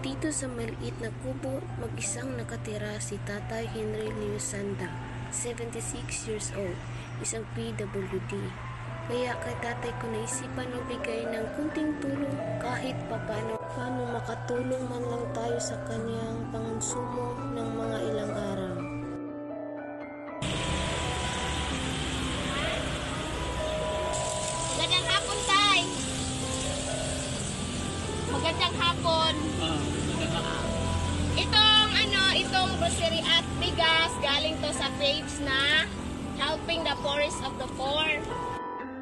Dito sa maliit na kubo, mag-isang nakatira si Tatay Henry Liusanda, 76 years old, isang PWD. Kaya kay tatay ko naisipan magbigay ng kunting tulong kahit papano paano makatulong man lang tayo sa kanyang pangonsumo ng mga ilang araw. Magandang hapon. Itong ano, itong grocery at bigas galing to sa page na Helping the Poorest of the Poor.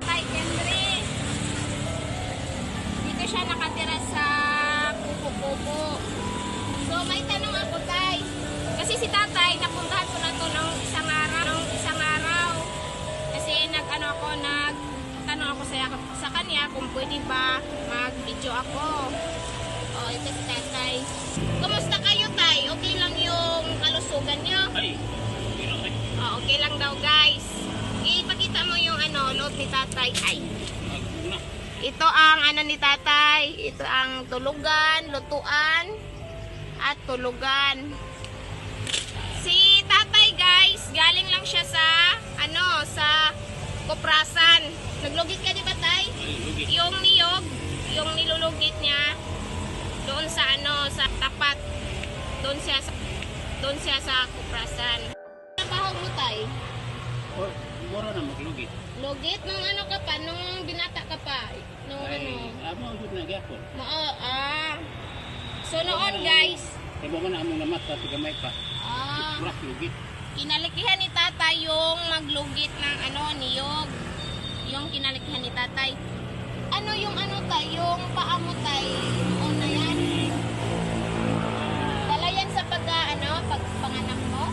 Tay Henry. Dito siya nakatira sa kanya kung pwede ba mag-video ako. O, ito si tatay. Kumusta kayo, tay? Okay lang yung kalusugan niyo? Ay, okay lang ay. O, okay lang daw, guys. Ipakita mo yung ano, load ni tatay. Ay, ito ang ano ni tatay. Ito ang tulugan, lutuan, at tulugan. Si tatay, guys, galing lang siya sa, ano, sa kuprasan. Naglugit ka, yung niyog, yung nilulugit niya doon sa ano, sa tapat. Doon siya sa doon siya sa kuprasan. Trabaho mo tay? Or, mura na maglugi. Lugit nung ano ka pa, nung binata ka pa. Nung ano. Ay, amo jud na gyapon. Mao, ah. So noon guys, mo man among namat sa tigamay pa. ah, Rak lugi. kinalikihan ni tatay yung maglugit ng ano, niyog. Yung kinalikihan ni tatay. Ano yung ano tay, yung paa mo tay, noon na yan? Dala yan sa pag, ano, pagpanganak mo?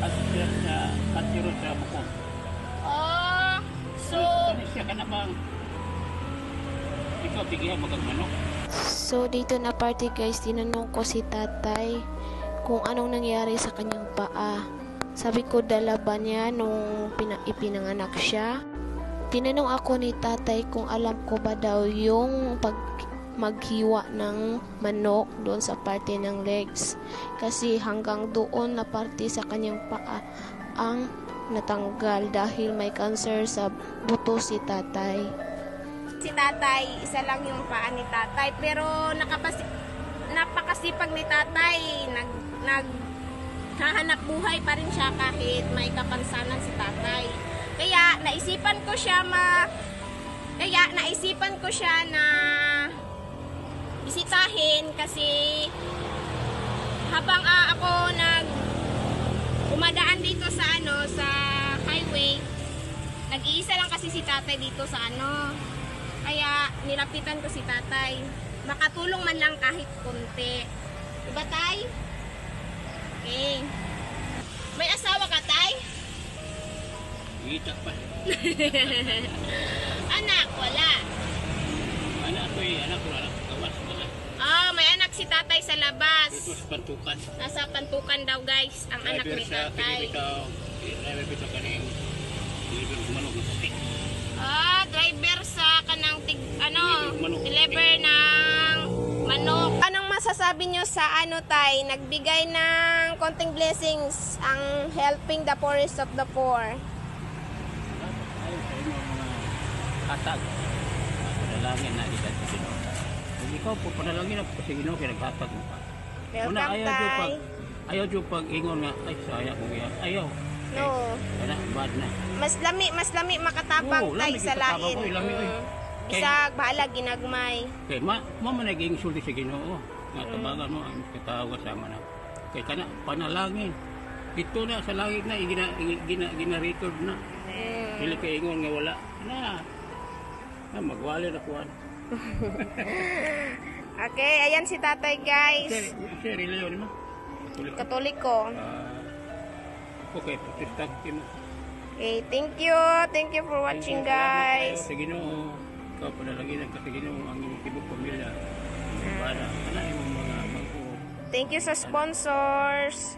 At siya sa patiro sa buko. Oh, so, Ano siya ka na bang? Ikaw tigihan magagmanok. So dito na party guys, tinanong ko si tatay kung anong nangyari sa kanyang paa. Sabi ko dala ba niya nung pina- ipinanganak siya? Tinanong ako ni tatay kung alam ko ba daw yung pag maghiwa ng manok doon sa parte ng legs. Kasi hanggang doon na parte sa kanyang paa ang natanggal dahil may cancer sa buto si tatay. si tatay, isa lang yung paa ni tatay. Pero nakapasi, napakasipag ni tatay. Nag, nag, hahanap buhay pa rin siya kahit may kapansanan si tatay. Kaya naisipan ko siya ma kaya naisipan ko siya na bisitahin kasi habang ah, ako nag umadaan dito sa ano sa highway nag-iisa lang kasi si tatay dito sa ano kaya nilapitan ko si tatay. Makatulong man lang kahit konti. Diba tay? okay. May asawa ka Gita pa. anak wala Anak ko eh, anak ko anak kawas mo na. ah may anak si tatay sa labas Ito sa pantukan. nasa pantukan daw guys ang anak Driver ni sa tatay. Driver bitaw kaning. Deliver ko manok na puti. Ah, driver sa kanang tig, ano, deliver ng manok. Anong masasabi nyo sa ano tay, nagbigay ng konting blessings ang helping the poorest of the poor? Ayaw sa inyo mga katag. Panalangin na kita sa Ginoo. Kung ikaw po panalangin ako sa Ginoo kaya naghatag mo pa. Una ayaw jo pag ayaw jo pag ingon nga ay saya ko ya. Ayaw. No. Kana bad na. Mas lami, mas lami makatabang Oo, tay sa lain. oy, lami. Mm. Bisag, bahala, ginagmay. Kay ma mo man naging sulti sa Ginoo. Nga tabagan mo ang katawag sa na. Kay kana panalangin. Ito na sa langit na igina gina, gina record na. Mm. Dili kay ingon nga wala. Na. Na magwali na kuan. Okay, ayan si tatay guys. Sir, sir reliyon mo. Katoliko. Ah, okay, protestante mo. Okay, thank you. Thank you for watching Salamat guys. kayo Sa Ginoo, ikaw panalangin ka sa Ginoo ang iyong tibok pamilya. Para, ana imong mga magkuo. Thank you sa sponsors.